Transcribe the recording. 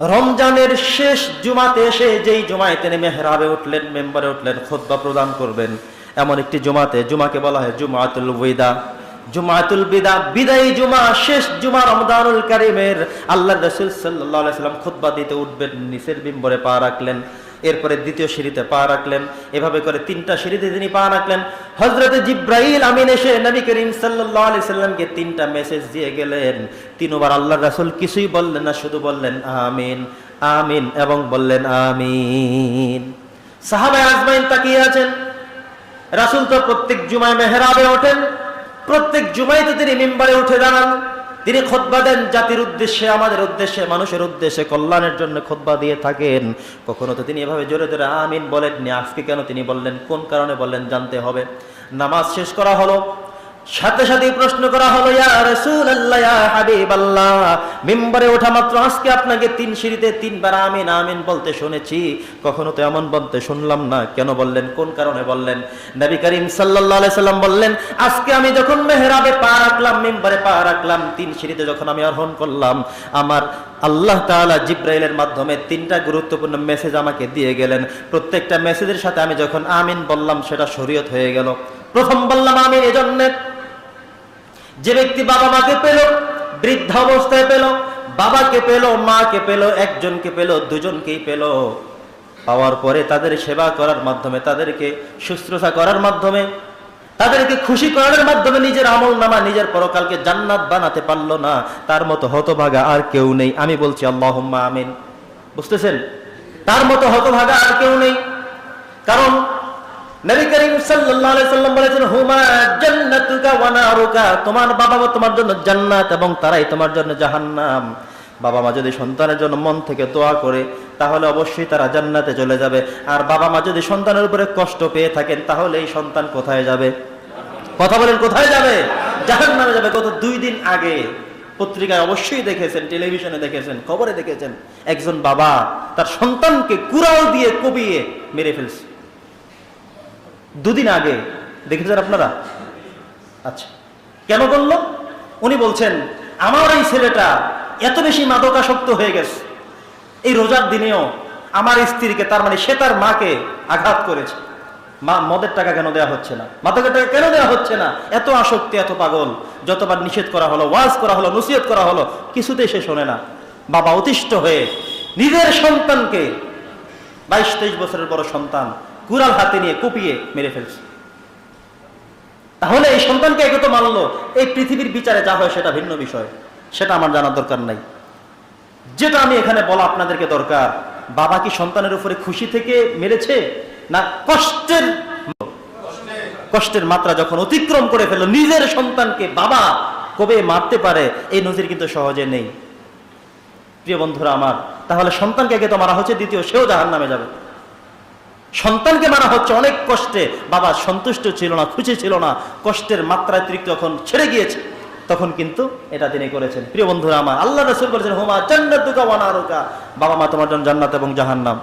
রমজানের শেষ জুমাতে এসে যেই জুমায় তিনি মেহরাবে উঠলেন, মেম্বারে উঠলেন খোদ্া প্রদান করবেন। এমন একটি জুমাতে, জুমাকে বলা হয় জুমাতুল ওয়েদা জুমাতুল বিদা, বিদায়ী জুমা, শেষ জুমা রমদানুল কারিমের। আল্লাহ রসুল সাল্লাহ সাল্লাম খুতবা দিতে উঠবেন, নিচের বিম্বরে পা রাখলেন। এরপরে দ্বিতীয় সিঁড়িতে পা রাখলেন। এভাবে করে তিনটা সিঁড়িতে তিনি পা রাখলেন। হজরতে জিব্রাইল আমিন এসে নবী করিম সাল্লামকে তিনটা মেসেজ দিয়ে গেলেন। তিনবার আল্লাহ রাসুল কিছুই বললেন না, শুধু বললেন, আমিন আমিন এবং বললেন, আমিন। সাহাবাই আজমাইন তাকিয়ে আছেন। রাসুল তো প্রত্যেক জুমায় মেহরাবে ওঠেন। প্রত্যেক জুমায় তো তিনি মিম্বারে উঠে দাঁড়ান। তিনি খোদবা দেন জাতির উদ্দেশ্যে, আমাদের উদ্দেশ্যে, মানুষের উদ্দেশ্যে, কল্যাণের জন্য খোদবা দিয়ে থাকেন। কখনো তো তিনি এভাবে জোরে জোরে আমিন বলেননি। আজকে কেন তিনি বললেন? কোন কারণে বললেন? জানতে হবে। নামাজ শেষ করা হলো। সাথে সাথে প্রশ্ন করা হলো মিম্বরে ওঠা মাত্র, আজকে আপনাকে তিন সিঁড়িতে তিনবার আমিন আমিন বলতে শুনেছি। কখনো তো এমন বলতে শুনলাম না। কেন বললেন? কোন কারণে বললেন? নবী করিম সাল্লাম বললেন, আজকে আমি যখন মেহরাবে পা রাখলাম, মেম্বারে পা রাখলাম, তিন সিঁড়িতে যখন আমি আরোহণ করলাম, আমার আল্লাহ তাআলা জিব্রাইলের মাধ্যমে তিনটা গুরুত্বপূর্ণ মেসেজ আমাকে দিয়ে গেলেন। প্রত্যেকটা মেসেজের সাথে আমি যখন আমিন বললাম, সেটা শরীয়ত হয়ে গেল। প্রথম বললাম আমিন, এজন্যে যে ব্যক্তি বাবা মাকে পেল, বৃদ্ধ অবস্থায় পেল, বাবাকে পেল, মাকে পেল, একজনকে পেল, দুজনকেই পেল, পাওয়ার পরে তাদের সেবা করার মাধ্যমে, তাদেরকে শুশ্রূষা করার মাধ্যমে, তাদেরকে খুশি করার মাধ্যমে নিজের আমল নামা, নিজের পরকালকে জান্নাত বানাতে পারল না, তার মতো হতভাগা আর কেউ নেই। আমি বলছি আল্লাহ আমিন। বুঝতেছেন? তার মতো হতভাগা আর কেউ নেই। কারণ তাহলে অবশ্যই তারা জান্নাতে চলে যাবে। আর বাবা মা যদি সন্তানের উপরে কষ্ট পেয়ে থাকেন, তাহলে এই সন্তান কোথায় যাবে? কথা বলেন, কোথায় যাবে? জাহান্নামে যাবে। গত দুই দিন আগে পত্রিকায় অবশ্যই দেখেছেন, টেলিভিশনে দেখেছেন, খবরে দেখেছেন, একজন বাবা তার সন্তানকে কুড়াল দিয়ে কবিয়ে মেরে ফেলছে। দুদিন আগে, দেখেছেন আপনারা? আচ্ছা কেন বলল? উনি বলছেন, আমার এই ছেলেটা এত বেশি মাদকাসক্ত হয়ে গেছে। এই রোজার দিনেও আমার স্ত্রীকে, তার মানে সে তার মাকে আঘাত করেছে। মা, মদের টাকা কেন দেওয়া হচ্ছে না? মাদকের টাকা কেন দেওয়া হচ্ছে না? এত আসক্তি, এত পাগল। যতবার নিষেধ করা হলো, ওয়াজ করা হলো, নসিহত করা হলো, কিছুতেই সে শোনে না। বাবা অতিষ্ঠ হয়ে নিজের সন্তানকে বাইশ তেইশ বছরের বড় সন্তান কুড়াল হাতে নিয়ে কুপিয়ে মেরে ফেলছে। তাহলে এই সন্তানকে একে তো মানলো এই পৃথিবীর বিচারে যা হয় সেটা ভিন্ন বিষয়, সেটা আমার জানার দরকার নাই। যেটা আমি এখানে বলা আপনাদেরকে দরকার, বাবা কি সন্তানের উপরে খুশি থেকে মেরেছে, না কষ্টের কষ্টের মাত্রা যখন অতিক্রম করে ফেলল, নিজের সন্তানকে বাবা কবে মারতে পারে, এই নজির কিন্তু সহজে নেই। প্রিয় বন্ধুরা আমার, তাহলে সন্তানকে আগে তো মারা হচ্ছে, দ্বিতীয় সেও জাহান নামে যাবে। সন্তানকে মারা হচ্ছে অনেক কষ্টে। বাবা সন্তুষ্ট ছিল না, খুশি ছিল না। কষ্টের মাত্রা অতিরিক্ত যখন ছেড়ে গিয়েছে। তখন কিন্তু এটা তিনি করেছেন। প্রিয় বন্ধুরা আমার, আল্লাহ রসুল করেছেন হোমা জান্নাতুকা ওয়ানারুকা বাবা মা তোমার জন্য জান্নাত এবং জাহান্নাম।